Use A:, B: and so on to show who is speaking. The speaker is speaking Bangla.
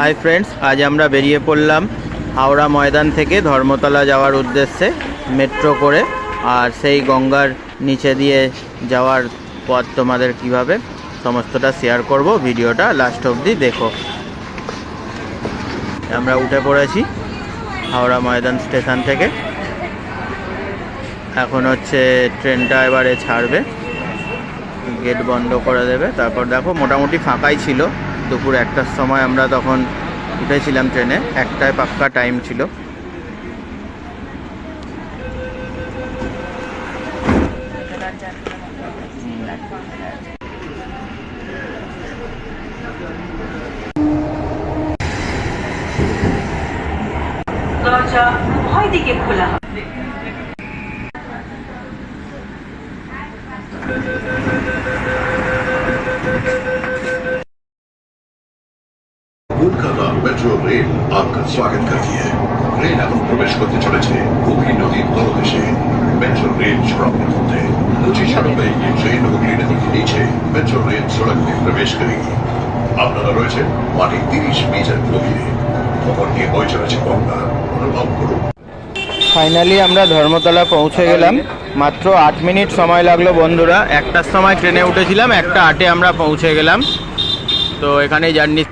A: হাই ফ্রেন্ডস আজ আমরা বেরিয়ে পড়লাম হাওড়া ময়দান থেকে ধর্মতলা যাওয়ার উদ্দেশ্যে মেট্রো করে। আর সেই গঙ্গার নিচে দিয়ে যাওয়ার পথ তোমাদের কীভাবে সমস্তটা শেয়ার করব, ভিডিওটা লাস্ট অবধি দেখো। আমরা উঠে পড়েছি হাওড়া ময়দান স্টেশন থেকে। এখন হচ্ছে ট্রেনটা এবারে ছাড়বে গেট বন্ধ করে দেবে। তারপর দেখো মোটামুটি ফাঁকাই ছিল। দুপুর একটার সময় আমরা তখন উঠেছিলাম ট্রেনে। একটায় পাক্কা টাইম ছিল।
B: দরজা উভয় দিকে খোলা।
C: উড়কা মেট্রো রেল आपका स्वागत करती है রেল এখন প্রবেশ করতে চলেছে হুগলি নদীর তলদেশে। মেট্রো রেল সড়ক মধ্যে ऊंची सड़क पर ये ट्रेन हुगली नदी के नीचे প্রবেশ করে। सड़क में प्रवेश करेगी আপনারা রয়েছেন মানে তিরিশ মিটার গভীরে। খবর নিয়ে হয়ে চলেছে গঙ্গা অনুভব করুন।
A: ফাইনালি আমরা ধর্মতলা পৌঁছে গেলাম। মাত্র আট মিনিট সময় লাগল বন্ধুরা। একটার সময় ট্রেনে উঠেছিলাম, একটা আটে আমরা পৌঁছে গেলাম। তো এখানে জার্নি।